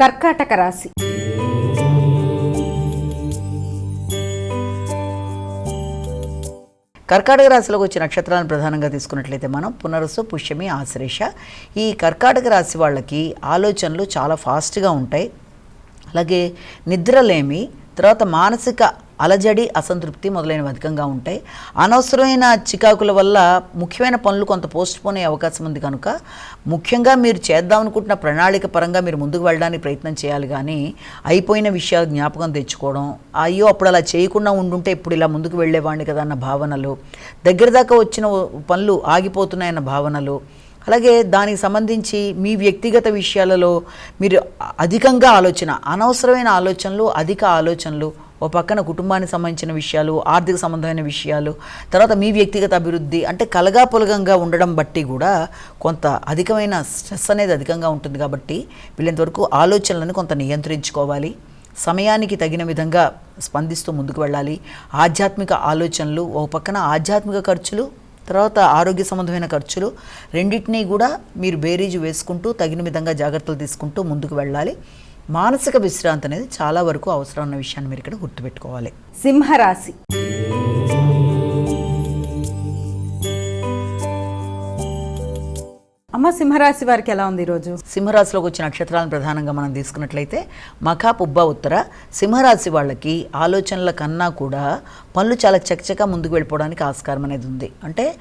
కర్కాటక రాశి. కర్కాటక రాశిలోకి వచ్చే నక్షత్రాలను ప్రధానంగా తీసుకున్నట్లయితే మనం పునరుసు పుష్యమి ఆశ్రేష. ఈ కర్కాటక రాశి వాళ్ళకి ఆలోచనలు చాలా ఫాస్ట్గా ఉంటాయి. అలాగే నిద్రలేమి తర్వాత మానసిక అలజడి అసంతృప్తి మొదలైనవి అధికంగా ఉంటాయి. అనవసరమైన చికాకుల వల్ల ముఖ్యమైన పనులు కొంత పోస్ట్ పోనే అవకాశం ఉంది కనుక ముఖ్యంగా మీరు చేద్దాం అనుకుంటున్న ప్రణాళిక పరంగా మీరు ముందుకు వెళ్ళడానికి ప్రయత్నం చేయాలి కానీ అయిపోయిన విషయాలు జ్ఞాపకం తెచ్చుకోవడం అయ్యో అప్పుడు అలా చేయకుండా ఉండుంటే ఇప్పుడు ఇలా ముందుకు వెళ్ళేవాడిని కదా అన్న భావనలు దగ్గర దాకా వచ్చిన పనులు ఆగిపోతున్నాయన్న భావనలు అలాగే దానికి సంబంధించి మీ వ్యక్తిగత విషయాలలో మీరు అధికంగా ఆలోచన అనవసరమైన ఆలోచనలు అధిక ఆలోచనలు ఓ పక్కన కుటుంబానికి సంబంధించిన విషయాలు ఆర్థిక సంబంధమైన విషయాలు తర్వాత మీ వ్యక్తిగత అభివృద్ధి అంటే కలగా పొలగంగా ఉండడం బట్టి కూడా కొంత అధికమైన స్ట్రెస్ అనేది అధికంగా ఉంటుంది కాబట్టి వీళ్ళంతవరకు ఆలోచనలను కొంత నియంత్రించుకోవాలి. సమయానికి తగిన విధంగా స్పందిస్తూ ముందుకు వెళ్ళాలి. ఆధ్యాత్మిక ఆలోచనలు ఓ పక్కన ఆధ్యాత్మిక ఖర్చులు తర్వాత ఆరోగ్య సంబంధమైన ఖర్చులు రెండింటినీ కూడా మీరు బేరీజు వేసుకుంటూ తగిన విధంగా జాగ్రత్తలు తీసుకుంటూ ముందుకు వెళ్ళాలి. మానసిక విశ్రాంతి అనేది చాలా వరకు అవసరం ఉన్న విషయాన్ని మీరు ఇక్కడ గుర్తుపెట్టుకోవాలి. సింహరాశి. అమ్మ సింహరాశి వారికి ఎలా ఉంది ఈరోజు? సింహరాశిలోకి వచ్చిన నక్షత్రాలను ప్రధానంగా మనం తీసుకున్నట్లయితే మఖా పుబ్బ ఉత్తర. సింహరాశి వాళ్ళకి ఆలోచనల కన్నా కూడా పనులు చాలా చకచకా ముందుకు వెళ్ళిపోవడానికి ఆస్కారం అనేది ఉంది. అంటే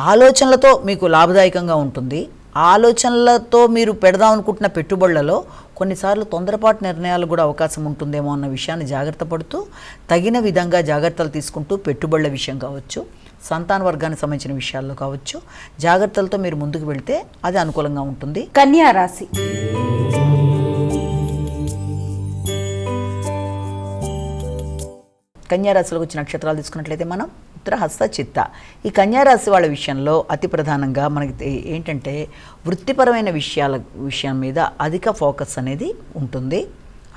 ఆలోచనలతో మీకు లాభదాయకంగా ఉంటుంది. ఆలోచనలతో మీరు పెడదాం అనుకుంటున్న పెట్టుబడులలో కొన్నిసార్లు తొందరపాటు నిర్ణయాలు కూడా అవకాశం ఉంటుందేమో అన్న విషయాన్ని జాగ్రత్త పడుతూ తగిన విధంగా జాగ్రత్తలు తీసుకుంటూ పెట్టుబడుల విషయం కావచ్చు సంతాన వర్గానికి సంబంధించిన విషయాల్లో కావచ్చు జాగ్రత్తలతో మీరు ముందుకు వెళ్తే అది అనుకూలంగా ఉంటుంది. కన్యా రాశి. కన్యారాశిలోకి వచ్చిన నక్షత్రాలు తీసుకున్నట్లయితే మనం ఉత్తర హస్త చిత్త ఈ కన్యారాశి వాళ్ళ విషయంలో అతి ప్రధానంగా మనకి ఏంటంటే వృత్తిపరమైన విషయాల విషయం మీద అధిక ఫోకస్ అనేది ఉంటుంది.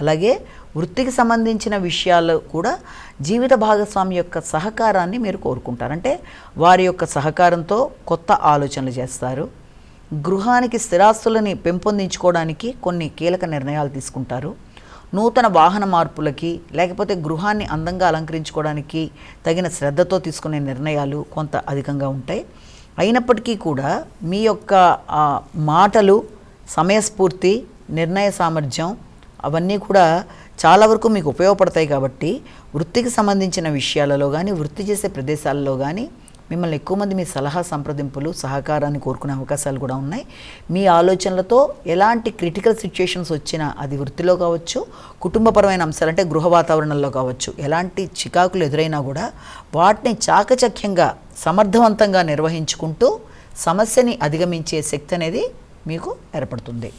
అలాగే వృత్తికి సంబంధించిన విషయాలు కూడా జీవిత భాగస్వామి యొక్క సహకారాన్ని మీరు కోరుకుంటారు. అంటే వారి యొక్క సహకారంతో కొత్త ఆలోచనలు చేస్తారు. గృహానికి స్థిరాస్తులని పెంపొందించుకోవడానికి కొన్ని కీలక నిర్ణయాలు తీసుకుంటారు. నూతన వాహన మార్పులకి లేకపోతే గృహాన్ని అందంగా అలంకరించుకోవడానికి తగిన శ్రద్ధతో తీసుకునే నిర్ణయాలు కొంత అధికంగా ఉంటాయి. అయినప్పటికీ కూడా మీ యొక్క మాటలు సమయస్ఫూర్తి నిర్ణయ సామర్థ్యం అవన్నీ కూడా చాలా వరకు మీకు ఉపయోగపడతాయి కాబట్టి వృత్తికి సంబంధించిన విషయాలలో కానీ వృత్తి చేసే ప్రదేశాలలో కానీ మిమ్మల్ని ఎక్కువ మంది మీ సలహా సంప్రదింపులు సహకారాన్ని కోరుకునే అవకాశాలు కూడా ఉన్నాయి. మీ ఆలోచనలతో ఎలాంటి క్రిటికల్ సిచ్యుయేషన్స్ వచ్చినా అది వృత్తిలో కావచ్చు కుటుంబపరమైన అంశాలు అంటే గృహ వాతావరణంలో కావచ్చు ఎలాంటి చికాకులు ఎదురైనా కూడా వాటిని చాకచక్యంగా సమర్థవంతంగా నిర్వహించుకుంటూ సమస్యని అధిగమించే శక్తి అనేది మీకు ఏర్పడుతుంది.